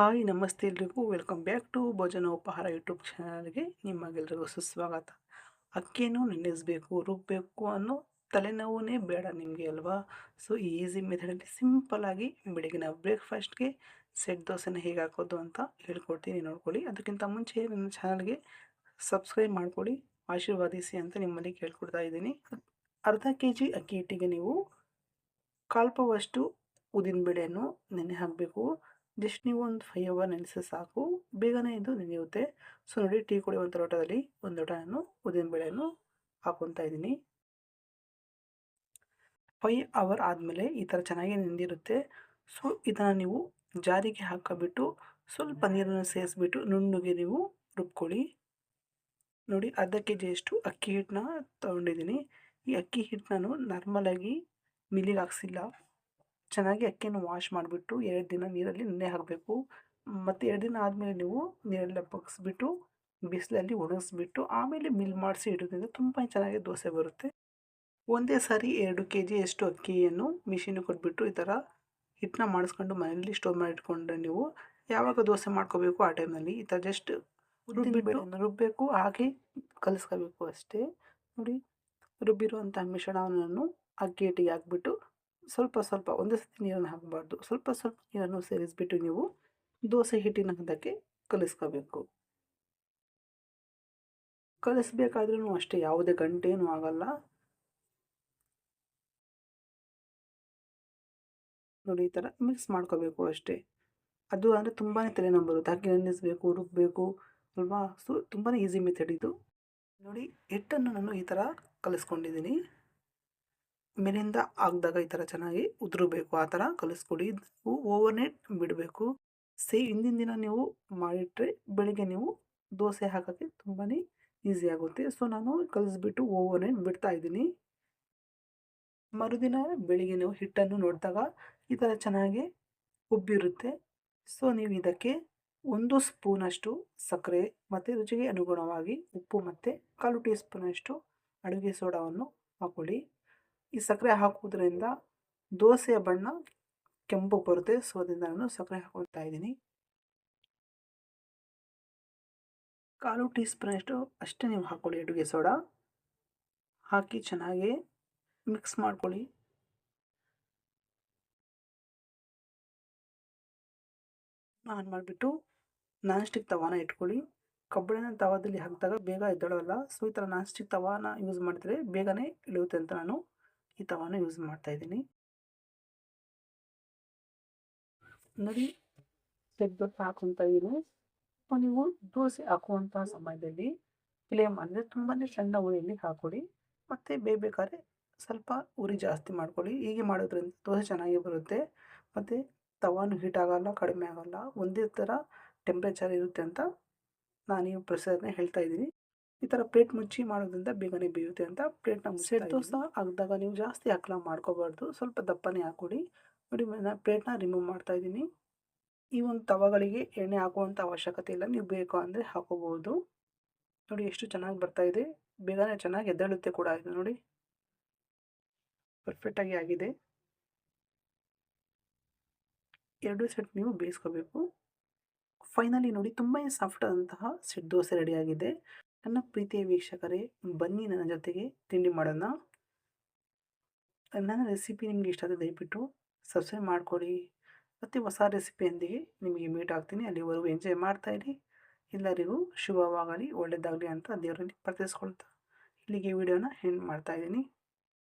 Hi, ನಮಸ್ತೆ ಎಲ್ರಿಗೂ. Welcome back to ಭೋಜನ ಉಪಹಾರ ಯೂಟ್ಯೂಬ್ ಚಾನಲ್ಗೆ ನಿಮಗೆಲ್ರಿಗೂ ಸುಸ್ವಾಗತ. ಅಕ್ಕಿಯನ್ನು ನೆನೆಸಬೇಕು ರುಬ್ಬಬೇಕು ಅನ್ನೋ ತಲೆನೋವೇ ಬೇಡ ನಿಮಗೆ ಅಲ್ವಾ? ಸೊ ಈಸಿ ಮೆಥಡಲ್ಲಿ ಸಿಂಪಲ್ಲಾಗಿ ಬೆಳಗಿನ ಬ್ರೇಕ್ಫಾಸ್ಟ್ಗೆ ಸೆಟ್ ದೋಸೆನ ಹೇಗೆ ಹಾಕೋದು ಅಂತ ಹೇಳ್ಕೊಡ್ತೀನಿ. ನೋಡ್ಕೊಳ್ಳಿ. ಅದಕ್ಕಿಂತ ಮುಂಚೆ ನನ್ನ ಚಾನಲ್ಗೆ ಸಬ್ಸ್ಕ್ರೈಬ್ ಮಾಡ್ಕೊಳ್ಳಿ. ಆಶೀರ್ವಾದಿಸಿ ಅಂತ ನಿಮ್ಮಲ್ಲಿ ಕೇಳ್ಕೊಡ್ತಾ ಇದ್ದೀನಿ. ಅರ್ಧ ಕೆ ಜಿ ಅಕ್ಕಿ ಹಿಟ್ಟಿಗೆ ನೀವು ಕಾಲ್ಪವಷ್ಟು ಉದ್ದಿನಬೇಳೆಯನ್ನು ನೆನೆ ಹಾಕಬೇಕು. ಜಸ್ಟ್ ನೀವು ಒಂದು ಫೈವ್ ಅವರ್ ನೆನೆಸಿ ಸಾಕು. ಬೇಗನೆ ಇದು ನೆನೆಯುತ್ತೆ. ಸೊ ನೋಡಿ ಟೀ ಕುಡಿಯುವಂಥ ಲೋಟದಲ್ಲಿ ಒಂದು ಲೋಟ ನಾನು ಉದ್ದಿನಬೇಳೆಯನ್ನು ಹಾಕೊತಾ ಇದ್ದೀನಿ. ಫೈವ್ ಅವರ್ ಆದಮೇಲೆ ಈ ಥರ ಚೆನ್ನಾಗಿ ನೆಂದಿರುತ್ತೆ. ಸೊ ಇದನ್ನು ನೀವು ಜಾರಿಗೆ ಹಾಕಬಿಟ್ಟು ಸ್ವಲ್ಪ ನೀರನ್ನು ಸೇರಿಸ್ಬಿಟ್ಟು ನುಣ್ಣಗೆ ನೀವು ರುಬ್ಕೊಳ್ಳಿ. ನೋಡಿ, ಅರ್ಧ ಕೆ ಜಿಯಷ್ಟು ಅಕ್ಕಿ ಹಿಟ್ಟನ್ನ ತೊಗೊಂಡಿದ್ದೀನಿ. ಈ ಅಕ್ಕಿ ಹಿಟ್ಟು ನಾನು ನಾರ್ಮಲಾಗಿ ಮಿಲಿಗೆ ಹಾಕ್ಸಿಲ್ಲ. ಚೆನ್ನಾಗಿ ಅಕ್ಕಿಯನ್ನು ವಾಶ್ ಮಾಡಿಬಿಟ್ಟು ಎರಡು ದಿನ ನೀರಲ್ಲಿ ನೆನೆ ಹಾಕಬೇಕು. ಮತ್ತು ಎರಡು ದಿನ ಆದಮೇಲೆ ನೀವು ನೀರೆಲ್ಲ ಬಗ್ಸ್ಬಿಟ್ಟು ಬಿಸಿಲಲ್ಲಿ ಒಣಗಿಸ್ಬಿಟ್ಟು ಆಮೇಲೆ ಮಿಲ್ ಮಾಡಿಸಿ ಇಡೋದ್ರಿಂದ ತುಂಬ ಚೆನ್ನಾಗಿ ದೋಸೆ ಬರುತ್ತೆ. ಒಂದೇ ಸಾರಿ ಎರಡು ಕೆ ಜಿಯಷ್ಟು ಅಕ್ಕಿಯನ್ನು ಮಿಷಿನಿಗೆ ಕೊಟ್ಬಿಟ್ಟು ಈ ಥರ ಹಿಟ್ಟನ್ನ ಮಾಡಿಸ್ಕೊಂಡು ಮನೆಯಲ್ಲಿ ಸ್ಟೋರ್ ಮಾಡಿಟ್ಕೊಂಡ್ರೆ ನೀವು ಯಾವಾಗ ದೋಸೆ ಮಾಡ್ಕೋಬೇಕು ಆ ಟೈಮಲ್ಲಿ ಈ ಥರ ಜಸ್ಟ್ ರುಬ್ಬಿಬಿಟ್ಟು ರುಬ್ಬಬೇಕು ಹಾಗೆ ಕಲಿಸ್ಕೋಬೇಕು ಅಷ್ಟೇ. ನೋಡಿ ರುಬ್ಬಿರುವಂಥ ಮಿಶ್ರಣವನ್ನು ಅಕ್ಕಿ ಹಿಟ್ಟಿಗೆ ಹಾಕ್ಬಿಟ್ಟು ಸ್ವಲ್ಪ ಸ್ವಲ್ಪ ಒಂದೇ ಸತಿ ನೀರನ್ನು ಹಾಕಬಾರ್ದು. ಸ್ವಲ್ಪ ಸ್ವಲ್ಪ ನೀರನ್ನು ಸೇರಿಸ್ಬಿಟ್ಟು ನೀವು ದೋಸೆ ಹಿಟ್ಟಿನ ಹಂತಕ್ಕೆ ಕಲಿಸ್ಕೋಬೇಕು. ಕಲಿಸ್ಬೇಕಾದ್ರೂ ಅಷ್ಟೇ, ಯಾವುದೇ ಗಂಟೇನೂ ಆಗಲ್ಲ. ನೋಡಿ, ಈ ಥರ ಮಿಕ್ಸ್ ಮಾಡ್ಕೋಬೇಕು ಅಷ್ಟೇ. ಅದು ಅಂದರೆ ತುಂಬಾ ತಲೆನೋವು ಬರುತ್ತೆ. ಹಾಕಿ ನೆನೆಸ್ಬೇಕು ರುಬ್ಬಬೇಕು ಅಲ್ವಾ? ಸೊ ತುಂಬಾ ಈಸಿ ಮೆಥಡ್ ಇದು. ನೋಡಿ, ಹಿಟ್ಟನ್ನು ನಾನು ಈ ಥರ ಕಲಿಸ್ಕೊಂಡಿದ್ದೀನಿ. ಮೇಲಿಂದ ಆಗ್ದಾಗ ಈ ಥರ ಚೆನ್ನಾಗಿ ಉದುರಬೇಕು. ಆ ಥರ ಕಲಿಸ್ಕೊಡಿ. ನೀವು ಓವರ್ನೈಟ್ ಬಿಡಬೇಕು. ಸೇ, ಹಿಂದಿನ ದಿನ ನೀವು ಮಾಡಿಟ್ರೆ ಬೆಳಿಗ್ಗೆ ನೀವು ದೋಸೆ ಹಾಕೋಕ್ಕೆ ತುಂಬಾ ಈಸಿ ಆಗುತ್ತೆ. ಸೊ, ನಾನು ಕಲಿಸ್ಬಿಟ್ಟು ಓವರ್ನೈಟ್ ಬಿಡ್ತಾ ಇದ್ದೀನಿ. ಮರುದಿನ ಬೆಳಿಗ್ಗೆ ನೀವು ಹಿಟ್ಟನ್ನು ನೋಡಿದಾಗ ಈ ಥರ ಚೆನ್ನಾಗಿ ಉಬ್ಬಿರುತ್ತೆ. ಸೊ, ನೀವು ಇದಕ್ಕೆ ಒಂದು ಸ್ಪೂನಷ್ಟು ಸಕ್ಕರೆ ಮತ್ತು ರುಚಿಗೆ ಅನುಗುಣವಾಗಿ ಉಪ್ಪು ಮತ್ತು ಕಾಲು ಟೀ ಸ್ಪೂನಷ್ಟು ಅಡುಗೆ ಸೋಡಾವನ್ನು ಹಾಕೊಳ್ಳಿ ಈ ಸಕ್ಕರೆ ಹಾಕುವುದರಿಂದ ದೋಸೆಯ ಬಣ್ಣ ಕೆಂಪು ಬರುತ್ತೆ. ಸೊ ಅದರಿಂದ ನಾನು ಸಕ್ಕರೆ ಹಾಕೊಳ್ತಾ ಇದ್ದೀನಿ. ಕಾಲು ಟೀ ಸ್ಪೂನಷ್ಟು ಅಷ್ಟೇ ನೀವು ಹಾಕ್ಕೊಳ್ಳಿ ಅಡುಗೆ ಸೋಡಾ. ಹಾಕಿ ಚೆನ್ನಾಗಿ ಮಿಕ್ಸ್ ಮಾಡ್ಕೊಳ್ಳಿ. ಆನ್ ಮಾಡಿಬಿಟ್ಟು ನಾನ್ ಸ್ಟಿಕ್ ತವಾನ ಇಟ್ಕೊಳ್ಳಿ. ಕಬ್ಬಿಣ ತವಾದಲ್ಲಿ ಹಾಕಿದಾಗ ಬೇಗ ಎದ್ದಳಲ್ಲ. ಸೊ ಈ ಥರ ನಾನ್ ಸ್ಟಿಕ್ ತವಾನ ಯೂಸ್ ಮಾಡಿದ್ರೆ ಬೇಗನೆ ಇಳಿಯುತ್ತೆ ಅಂತ ನಾನು ಈ ತವಾನ ಯೂಸ್ ಮಾಡ್ತಾ ಇದ್ದೀನಿ. ನೋಡಿ ದೋಸೆ ಹಾಕೊಂತ ಇದ್ದೀನಿ ನೀವು ದೋಸೆ ಹಾಕುವಂಥ ಸಮಯದಲ್ಲಿ ಫ್ಲೇಮ್ ಅಂದರೆ ತುಂಬಾ ಸಣ್ಣ ಉರಿಯಲ್ಲಿ ಹಾಕೊಡಿ. ಮತ್ತೆ ಬೇಯಬೇಕಾದ್ರೆ ಸ್ವಲ್ಪ ಉರಿ ಜಾಸ್ತಿ ಮಾಡ್ಕೊಳ್ಳಿ. ಹೀಗೆ ಮಾಡೋದ್ರಿಂದ ದೋಸೆ ಚೆನ್ನಾಗಿ ಬರುತ್ತೆ. ಮತ್ತು ತವಾನು ಹೀಟ್ ಆಗೋಲ್ಲ, ಕಡಿಮೆ ಆಗೋಲ್ಲ. ಒಂದೇ ಥರ ಟೆಂಪ್ರೇಚರ್ ಇರುತ್ತೆ ಅಂತ ನಾನು ಈ ಪ್ರೊಸೆಸರ್ನ ಹೇಳ್ತಾ ಇದ್ದೀನಿ. ಈ ಥರ ಪ್ಲೇಟ್ ಮುಚ್ಚಿ ಮಾಡೋದ್ರಿಂದ ಬೇಗನೆ ಬೇಯುತ್ತೆ ಅಂತ ಪ್ಲೇಟ್ನ ಮುಚ್ಚಿ ದೋಸೆ ಹಾಕಿದಾಗ ನೀವು ಜಾಸ್ತಿ ಹಾಕ್ಲ ಮಾಡ್ಕೋಬಾರ್ದು. ಸ್ವಲ್ಪ ದಪ್ಪನೇ ಹಾಕ್ಕೊಡಿ. ನೋಡಿ ನಾನು ಪ್ಲೇಟ್ನ ರಿಮೂವ್ ಮಾಡ್ತಾ ಇದ್ದೀನಿ. ಈ ಒಂದು ತವಗಳಿಗೆ ಎಣ್ಣೆ ಹಾಕುವಂಥ ಅವಶ್ಯಕತೆ ಇಲ್ಲ. ನೀವು ಬೇಕು ಅಂದರೆ ಹಾಕೋಬೋದು ನೋಡಿ ಎಷ್ಟು ಚೆನ್ನಾಗಿ ಬರ್ತಾ ಇದೆ. ಬೇಗನೆ ಚೆನ್ನಾಗಿ ಎದ್ದೇಳುತ್ತೆ ಕೂಡ ಇದು ನೋಡಿ. ಪರ್ಫೆಕ್ಟಾಗಿ ಆಗಿದೆ. ಎರಡು ಸೆಟ್ ನೀವು ಬೇಯಿಸ್ಕೋಬೇಕು. ಫೈನಲಿ ನೋಡಿ ತುಂಬಾ ಸಾಫ್ಟ್ ಆದಂತಹ ಸೆಟ್ ದೋಸೆ ರೆಡಿಯಾಗಿದೆ ನನ್ನ ಪ್ರೀತಿಯ ವೀಕ್ಷಕರೇ, ಬನ್ನಿ ನನ್ನ ಜೊತೆಗೆ ತಿಂಡಿ ಮಾಡೋಣ. ನನ್ನ ರೆಸಿಪಿ ನಿಮಗೆ ಇಷ್ಟ ಆದರೆ ದಯವಿಟ್ಟು ಸಬ್ಸ್ಕ್ರೈಬ್ ಮಾಡಿಕೊಡಿ. ಮತ್ತು ಹೊಸ ರೆಸಿಪಿಯೊಂದಿಗೆ ನಿಮಗೆ ಮೀಟ್ ಆಗ್ತೀನಿ. ಅಲ್ಲಿವರೆಗೂ ಎಂಜಾಯ್ ಮಾಡ್ತಾಯಿರಿ ಎಲ್ಲರಿಗೂ ಶುಭವಾಗಲಿ ಒಳ್ಳೆಯದಾಗಲಿ ಅಂತ ದೇವರಲ್ಲಿ ಪ್ರಾರ್ಥಿಸ್ಕೊಳ್ತಾ ಇಲ್ಲಿಗೆ ವಿಡಿಯೋನ ಎಂಡ್ ಮಾಡ್ತಾಯಿದ್ದೀನಿ